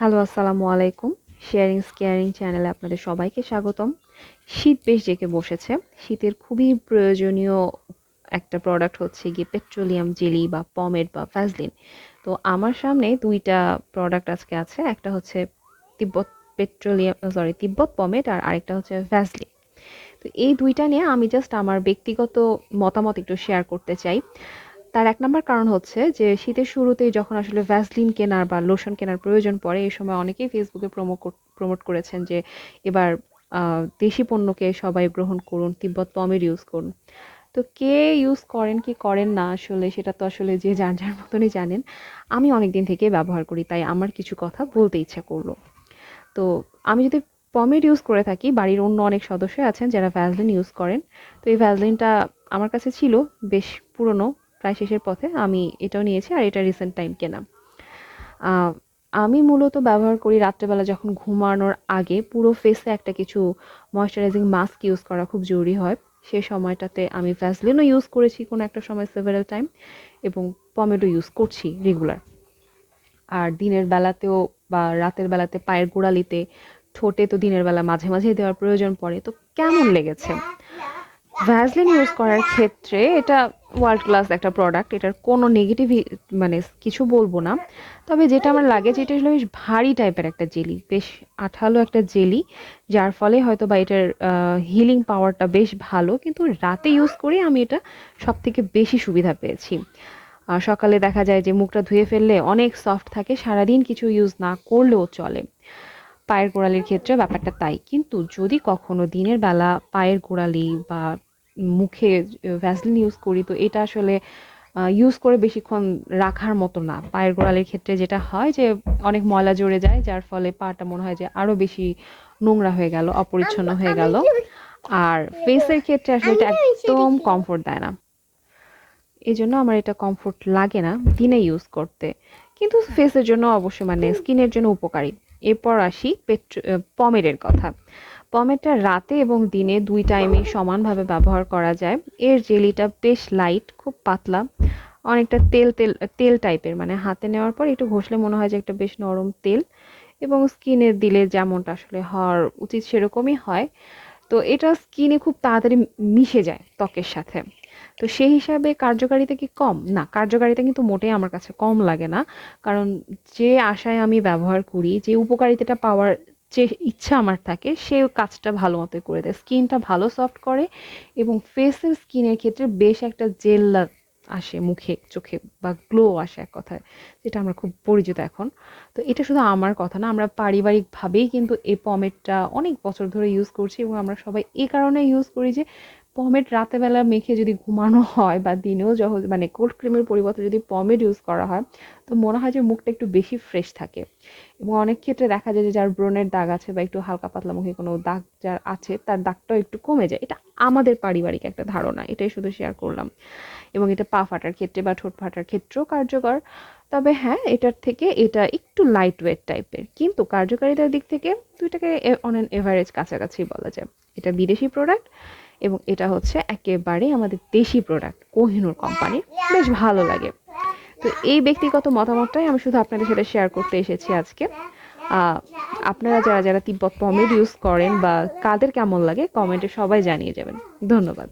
Hello, আসসালামু আলাইকুম। Sharing স্কেয়ারিং চ্যানেলে আপনাদের সবাইকে স্বাগতম। শীত বেশ জেঁকে বসেছে। শীতের খুবই প্রয়োজনীয় একটা প্রোডাক্ট হচ্ছে গিয়ে পেট্রোলিয়াম জেলি বা পমেড বা ভ্যাসলিন তো আমার সামনে দুইটা প্রোডাক্ট আজকে আছে। একটা হচ্ছে তিব্বত পেট্রোলিয়াম সরি তিব্বত পমেড আর আরেকটা হচ্ছে ভ্যাসলিন তো এই দুইটা নিয়ে আমি জাস্ট আমার ব্যক্তিগত মতামত একটু শেয়ার করতে চাই। তার এক নম্বর কারণ হচ্ছে যে, শীতের শুরুতেই যখন আসলে ভ্যাসলিন কেনার বা লোশন কেনার প্রয়োজন পড়ে, এই সময় অনেকেই ফেসবুকে প্রোমো প্রমোট করেছেন যে, এবার দেশি পণ্যকে সবাই গ্রহণ করুন, তিব্বত পমের ইউজ করুন। তো কে ইউজ করেন, কি করেন না আসলে সেটা তো আসলে যে যার যার মতনই জানেন। আমি অনেক দিন থেকে ব্যবহার করি, তাই আমার কিছু কথা বলতে ইচ্ছা করল। তো আমি যদি পমেড ইউজ করে থাকি, বাড়ির অন্য অনেক সদস্য আছেন যারা ভ্যাসলিন ইউজ করেন। তো এই ভ্যাসলিনটা আমার কাছে ছিল, বেশ পুরনো। প্রায় শেষের পথে আমি এটাও নিয়েছি আর এটা রিসেন্ট টাইম কেনা। আমি মূলত ব্যবহার করি রাত্রেবেলা যখন ঘুমানোর আগে পুরো ফেসে একটা কিছু ময়শ্চারাইজিং মাস্ক ইউজ করা খুব জরুরি হয়। সেই সময়টাতে আমি ভ্যাসলিনও ইউজ করেছি কোনো একটা সময় সেভারাল টাইম এবং পমেডো ইউজ করছি রেগুলার আর দিনের বেলাতেও বা রাতের বেলাতে পায়ের গোড়ালিতে ঠোঁটে তো দিনের বেলা মাঝে মাঝেই দেওয়ার প্রয়োজন পড়ে, তো কেমন লেগেছে? ভ্যাসলিন ইউজ করার ক্ষেত্রে এটা ওয়ার্ল্ড ক্লাস একটা প্রোডাক্ট এটার কোনো নেগেটিভ মানে কিছু বলব না। তবে যেটা আমার লাগে, যেটা আসলে বেশ ভারী টাইপের একটা জেলি বেশ আঠালো একটা জেলি যার ফলে হয়তো বা এটার হিলিং পাওয়ারটা বেশ ভালো, কিন্তু রাতে ইউজ করে আমি এটা সব থেকে বেশি সুবিধা পেয়েছি। আর সকালে দেখা যায় যে মুখটা ধুয়ে ফেললে অনেক সফট থাকে, সারাদিন কিছু ইউজ না করলেও চলে। পায়ের গোড়ালির ক্ষেত্রে ব্যাপারটা তাই। কিন্তু যদি কখনো দিনের বেলা পায়ের গোড়ালি বা মুখে ভ্যাসলিন ইউজ করি তো এটা আসলে ইউজ করে বেশিক্ষণ রাখার মতো না। পায়ের গোড়ালির ক্ষেত্রে যেটা হয় যে অনেক ময়লা জড়ে যায় যার ফলে পাটা মনে হয় যে আরও বেশি নোংরা হয়ে গেল অপরিচ্ছন্ন হয়ে গেল। আর ফেসের ক্ষেত্রে আসলে এটা একদম কমফোর্ট দেয় না। এই জন্য আমার এটা কমফোর্ট লাগে না দিনে ইউজ করতে। কিন্তু ফেসের জন্য অবশ্যই মানে স্কিনের জন্য উপকারী। এরপর আসি পেট্রো পমেডের কথা। পমেডটা রাতে এবং দিনে দুই টাইমে সমানভাবে ব্যবহার করা যায়। এর জেলিটা বেশ লাইট খুব পাতলা, অনেকটা তেল তেল তেল টাইপের মানে হাতে নেওয়ার পর একটু ঘষলে মনে হয় যে একটা বেশ নরম তেল এবং স্কিনে দিলে যেমনটা আসলে হওয়ার উচিত সেরকমই হয়। তো এটা স্কিনে খুব তাড়াতাড়ি মিশে যায় ত্বকের সাথে। তো সেই হিসাবে কার্যকারিতা কি কম? না, কার্যকারিতা কিন্তু মোটেই আমার কাছে কম লাগে না। কারণ যে আশায় আমি ব্যবহার করি, যে উপকারিতাটা পাওয়ার যে ইচ্ছা আমার থাকে, সে কাজটা ভালো মতো করে দেয়। স্কিনটা ভালো সফট করে এবং ফেসের স্কিনের ক্ষেত্রে বেশ একটা জেল আসে মুখে, চোখে বা গ্লো আসে এক কথায়, যেটা আমরা খুব পরিচিত এখন। তো এটা শুধু আমার কথা না, আমরা পারিবারিকভাবেই কিন্তু এই পমেটটা অনেক বছর ধরে ইউজ করছি এবং আমরা সবাই এ কারণে ইউজ করি যে পমেড রাতেবেলা মেখে যদি ঘুমানো হয় বা দিনেও যখন মানে কোল্ড ক্রিমের পরিবর্তে যদি পমেড ইউজ করা হয়, তো মনে হয় যে মুখটা একটু বেশি ফ্রেশ থাকে। এবং অনেক ক্ষেত্রে দেখা যায় যে যার ব্রণের দাগ আছে বা একটু হালকা পাতলা মুখে কোনো দাগ যার আছে, তার দাগটাও একটু কমে যায়। এটা আমাদের পারিবারিক একটা ধারণা, এটাই শুধু শেয়ার করলাম। এবং এটা পা ফাটার ক্ষেত্রে বা ঠোঁট ফাটার ক্ষেত্রেও কার্যকর। তবে হ্যাঁ এটার থেকে এটা একটু লাইট ওয়েট টাইপের কিন্তু কার্যকারিতার দিক থেকে দুইটাকে অন অ্যান এভারেজ কাছাকাছি বলা যায়। এটা বিদেশি প্রোডাক্ট এবং এটা হচ্ছে একেবারে আমাদের দেশি প্রোডাক্ট কোহিনুর কোম্পানির বেশ ভালো লাগে। তো এই ব্যক্তিগত মতামতটাই আমি শুধু আপনাদের সাথে শেয়ার করতে এসেছি আজকে। আপনারা যারা যারা তিব্বত পমেড ইউজ করেন বা কাদের কেমন লাগে কমেন্টে সবাই জানিয়ে যাবেন। ধন্যবাদ।